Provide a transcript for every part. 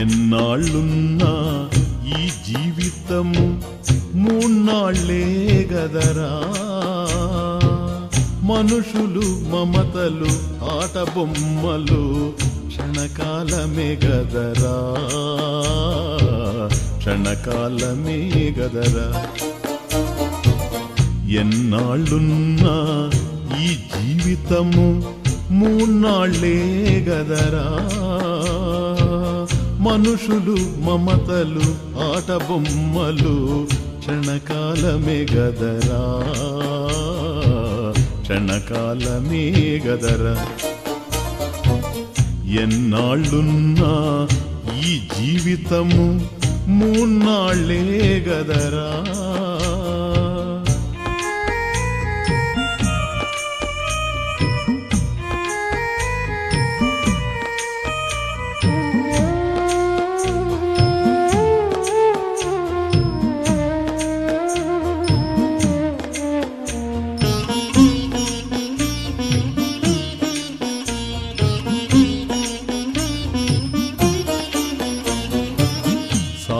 ఎన్నాళ్ళున్నా ఈ జీవితము మూన్నాళ్ళే గదరా. మనుషులు మమతలు ఆట బొమ్మలు క్షణకాలమే గదరా. క్షణకాలమే గదరా. ఎన్నాళ్ళున్నా ఈ జీవితము మూన్నాళ్ళే గదరా. మనుషులు మమతలు ఆట బొమ్మలు క్షణకాలమే గదరా. క్షణకాలమే గదరా. ఎన్నాళ్ళున్నా ఈ జీవితము మూన్నాళ్ళే గదరా.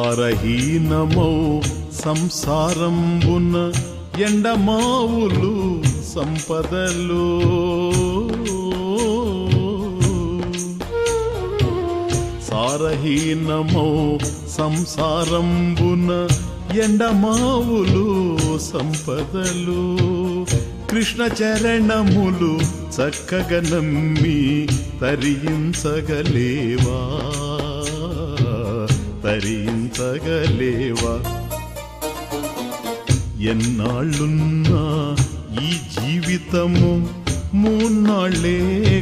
సారహీనమౌ సంసారంబున ఎండమావులు సంపదలు. సారహీనమౌ సంసారంబున ఎండమావులు సంపదలు. కృష్ణ చరణములు చక్కగా నమ్మి తరించగలేవా తరించగలేవా ఎన్నాళ్ళున్నా ఈ జీవితము మూన్నాళ్ళే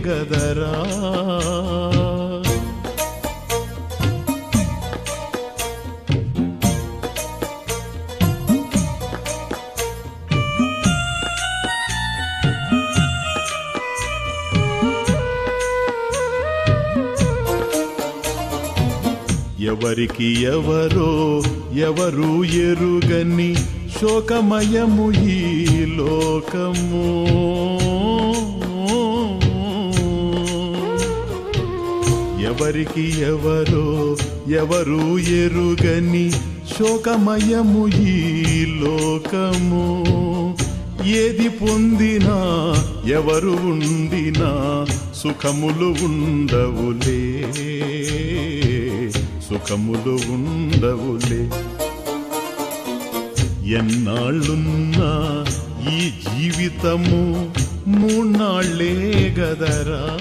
గదరా? ఎవరికి ఎవరో ఎవరు ఎరుగని శోకమయము ఈ లోకము. ఎవరికి ఎవరో ఎవరు ఎరుగని శోకమయము ఈ లోకము. ఏది పొందినా ఎవరు ఉండినా సుఖములు ఉండవులే. సుఖములు ఉండవులే. ఎన్నాళ్ళున్నా ఈ జీవితము మూన్నాళ్ళే గదరా.